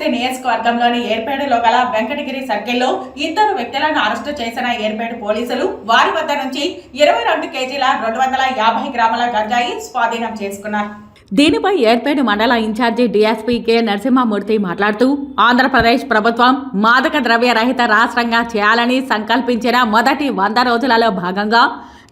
శ్రీకాళహస్తి నియోజకవర్గంలోని ఏర్పేడులో గల వెంకటగిరి సర్కిల్లో ఇద్దరు వ్యక్తులను అరెస్టు చేసిన ఏర్పేడు పోలీసులు వారి వద్ద నుంచి ఇరవై రెండు కేజీల రెండు వందల యాభై గ్రాముల గంజాయి స్వాధీనం చేసుకున్నారు. దీనిపై ఏర్పేడు మండల ఇన్ఛార్జి డీఎస్పీ కె. నరసింహమూర్తి మాట్లాడుతూ ఆంధ్రప్రదేశ్ ప్రభుత్వం మాదక ద్రవ్య రహిత రాష్ట్రంగా చేయాలని సంకల్పించిన మొదటి వంద రోజులలో భాగంగా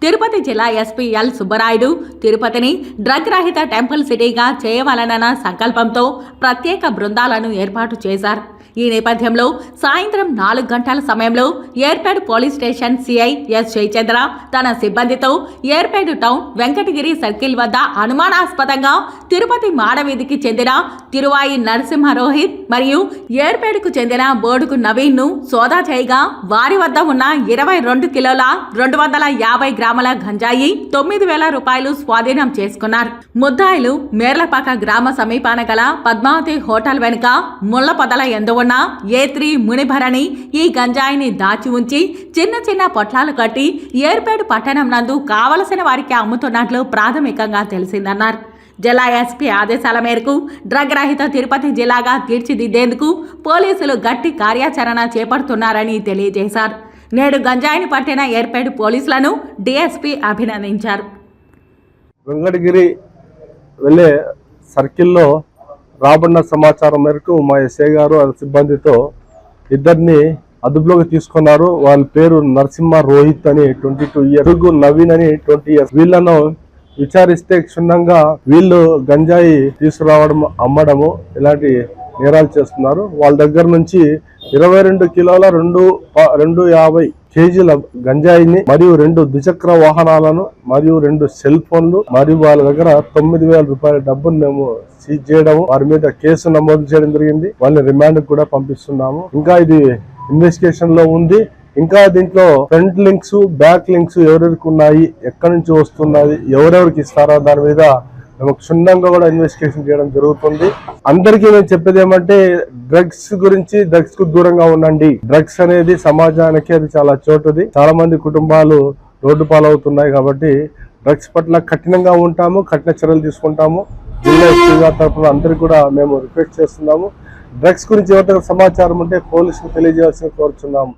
తిరుపతి జిల్లా ఎస్పీ ఎల్ సుబ్బరాయుడు తిరుపతిని డ్రగ్ రహిత టెంపుల్ సిటీగా చేయవలనన్న సంకల్పంతో ప్రత్యేక బృందాలను ఏర్పాటు చేశారు. ఈ నేపథ్యంలో సాయంత్రం నాలుగు గంటల సమయంలో Yerpedu police station CI S Jayachandra తన సిబ్బందితో ఏర్పేడ్ టౌన్ వెంకటగిరి సర్కిల్ వద్ద అనుమానాస్పదంగా తిరుపతి మాడవీధికి చెందిన తిరువాయి నరసింహ రోహిత్ మరియు ఏర్పేడుకు చెందిన బోడుకు నవీన్ను సోదా చేయగా వారి వద్ద ఉన్న ఇరవై రెండు కిలోల రెండు వందల యాభై గ్రాముల గంజాయి తొమ్మిది వేల రూపాయలు స్వాధీనం చేసుకున్నారు. ముద్దాయిలు మేర్లపాక గ్రామ సమీపాన గల పద్మావతి హోటల్ వెనుక ముళ్ళ పొదల ఎందు ఉన్న ఏ త్రీ మునిభరణి ఈ గంజాయిని దాచి ఉంచి చిన్న చిన్న పొట్లాలు కట్టి ఏర్పేడు పట్టణం నందు కావలసిన వారికి అమ్ముతున్నట్లు ప్రాథమికంగా తెలిసిందన్నారు. జిల్లా ఎస్పీ ఆదేశాల మేరకు డ్రగ్ రహిత తిరుపతి జిల్లాగా తీర్చిదిద్దేందుకు పోలీసులు గట్టి కార్యాచరణ చేపడుతున్నారని తెలియజేశారు. నేడు గంజాయిని పట్టిన ఏర్పేడు పోలీసులను డీఎస్పీ అభినందించారు. వెంకటగిరి వెళ్ళే సర్కిల్లో రాబడిన సమాచారం మేరకు మా ఎస్ఐ గారు సిబ్బందితో ఇద్దరిని అదుపులోకి తీసుకున్నారు. వాళ్ళ పేరు నరసింహ రోహిత్ అని ట్వంటీ టూ ఇయర్ నవీన్ అని ట్వంటీ ఇయర్స్. వీళ్ళను విచారిస్తే క్షుణ్ణంగా వీళ్ళు గంజాయి తీసుకురావడం అమ్మడము ఇలాంటి నేరాలు చేస్తున్నారు. వాళ్ళ దగ్గర నుంచి ఇరవై రెండు కిలోల రెండు రెండు యాభై కేజీల గంజాయిని మరియు రెండు ద్విచక్ర వాహనాలను మరియు రెండు సెల్ ఫోన్లు మరియు వాళ్ళ దగ్గర తొమ్మిది వేల రూపాయల డబ్బును మేము సీజ్ చేయడం వారి మీద కేసు నమోదు చేయడం జరిగింది. వాళ్ళని రిమాండ్ కూడా పంపిస్తున్నాము. ఇంకా ఇది ఇన్వెస్టిగేషన్లో ఉంది. ఇంకా దీంట్లో ఫ్రంట్ లింక్స్ బ్యాక్ లింక్స్ ఎవరెవరికి ఉన్నాయి ఎక్కడి నుంచి వస్తున్నది ఎవరెవరికి ఇస్తారో దాని మీద మేము క్షుణ్ణంగా కూడా ఇన్వెస్టిగేషన్ చేయడం జరుగుతుంది. అందరికీ నేను చెప్పేది ఏమంటే డ్రగ్స్ గురించి డ్రగ్స్కు దూరంగా ఉండండి. డ్రగ్స్ అనేది సమాజానికి అది చాలా చోటుది. చాలా మంది కుటుంబాలు రోడ్డు పాలవుతున్నాయి కాబట్టి డ్రగ్స్ పట్ల కఠినంగా ఉంటాము కఠిన చర్యలు తీసుకుంటాము. జిల్లా ఎస్పీ గారి తరఫున అందరికి కూడా మేము రిక్వెస్ట్ చేస్తున్నాము. డ్రగ్స్ గురించి ఎవరికైనా సమాచారం ఉంటే పోలీసులకు తెలియజేయాల్సిన కోరుచున్నాము.